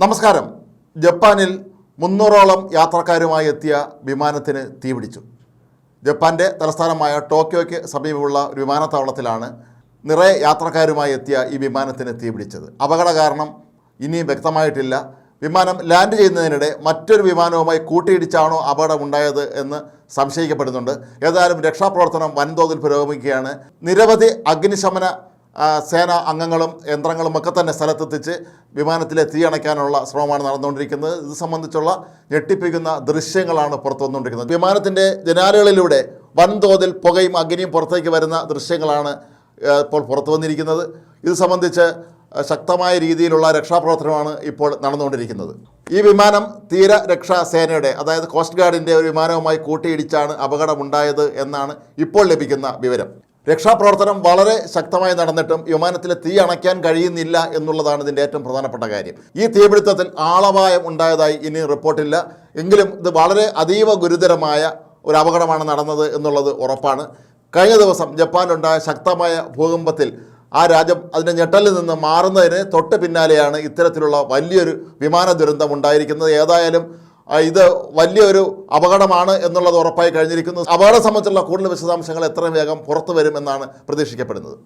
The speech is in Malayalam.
നമസ്കാരം. ജപ്പാനിൽ മുന്നൂറോളം യാത്രക്കാരുമായി എത്തിയ വിമാനത്തിന് തീപിടിച്ചു. ജപ്പാന്റെ തലസ്ഥാനമായ ടോക്കിയോയ്ക്ക് സമീപമുള്ള ഒരു വിമാനത്താവളത്തിലാണ് നിറയെ യാത്രക്കാരുമായി എത്തിയ ഈ വിമാനത്തിന് തീപിടിച്ചത്. അപകട കാരണം ഇനിയും വ്യക്തമായിട്ടില്ല. വിമാനം ലാൻഡ് ചെയ്യുന്നതിനിടെ മറ്റൊരു വിമാനവുമായി കൂട്ടിയിടിച്ചാണോ അപകടമുണ്ടായത് എന്ന് സംശയിക്കപ്പെടുന്നുണ്ട്. ഏതായാലും രക്ഷാപ്രവർത്തനം വൻതോതിൽ പുരോഗമിക്കുകയാണ്. നിരവധി അഗ്നിശമന സേന അംഗങ്ങളും യന്ത്രങ്ങളും ഒക്കെ തന്നെ സ്ഥലത്തെത്തിച്ച് വിമാനത്തിലെ തീ അണയ്ക്കാനുള്ള ശ്രമമാണ് നടന്നുകൊണ്ടിരിക്കുന്നത്. ഇത് സംബന്ധിച്ചുള്ള ഞെട്ടിപ്പിക്കുന്ന ദൃശ്യങ്ങളാണ് പുറത്തു വന്നുകൊണ്ടിരിക്കുന്നത് വിമാനത്തിന്റെ ജനാലുകളിലൂടെ വൻതോതിൽ പുകയും അഗ്നിയും പുറത്തേക്ക് വരുന്ന ദൃശ്യങ്ങളാണ് ഇപ്പോൾ പുറത്തു വന്നിരിക്കുന്നത് ഇത് സംബന്ധിച്ച് ശക്തമായ രീതിയിലുള്ള രക്ഷാപ്രവർത്തനമാണ് ഇപ്പോൾ നടന്നുകൊണ്ടിരിക്കുന്നത്. ഈ വിമാനം തീരരക്ഷാ സേനയുടെ അതായത് കോസ്റ്റ് ഗാർഡിന്റെ ഒരു വിമാനവുമായി കൂട്ടിയിടിച്ചാണ് അപകടമുണ്ടായത് എന്നാണ് ഇപ്പോൾ ലഭിക്കുന്ന വിവരം. രക്ഷാപ്രവർത്തനം വളരെ ശക്തമായി നടന്നിട്ടും വിമാനത്തിലെ തീ അണയ്ക്കാൻ കഴിയുന്നില്ല എന്നുള്ളതാണ് ഇതിന്റെ ഏറ്റവും പ്രധാനപ്പെട്ട കാര്യം. ഈ തീപിടുത്തത്തിൽ ആളപായം ഉണ്ടായതായി ഇനി റിപ്പോർട്ടില്ല. എങ്കിലും ഇത് വളരെ അതീവ ഗുരുതരമായ ഒരു അപകടമാണ് നടന്നത് എന്നുള്ളത് ഉറപ്പാണ്. കഴിഞ്ഞ ദിവസം ജപ്പാനിലുണ്ടായ ശക്തമായ ഭൂകമ്പത്തിൽ ആ രാജ്യം അതിന്റെ ഞെട്ടലിൽ നിന്ന് മാറുന്നതിന് തൊട്ട് പിന്നാലെയാണ് ഇത്തരത്തിലുള്ള വലിയൊരു വിമാന ദുരന്തം ഉണ്ടായിരിക്കുന്നത്. ഏതായാലും ഇത് വലിയൊരു അപകടമാണ് എന്നുള്ളത് ഉറപ്പായി കഴിഞ്ഞിരിക്കുന്നു. അപകടം സംബന്ധിച്ചുള്ള കൂടുതൽ വിശദാംശങ്ങൾ എത്രയും വേഗം പുറത്തു വരുമെന്നാണ് പ്രതീക്ഷിക്കപ്പെടുന്നത്.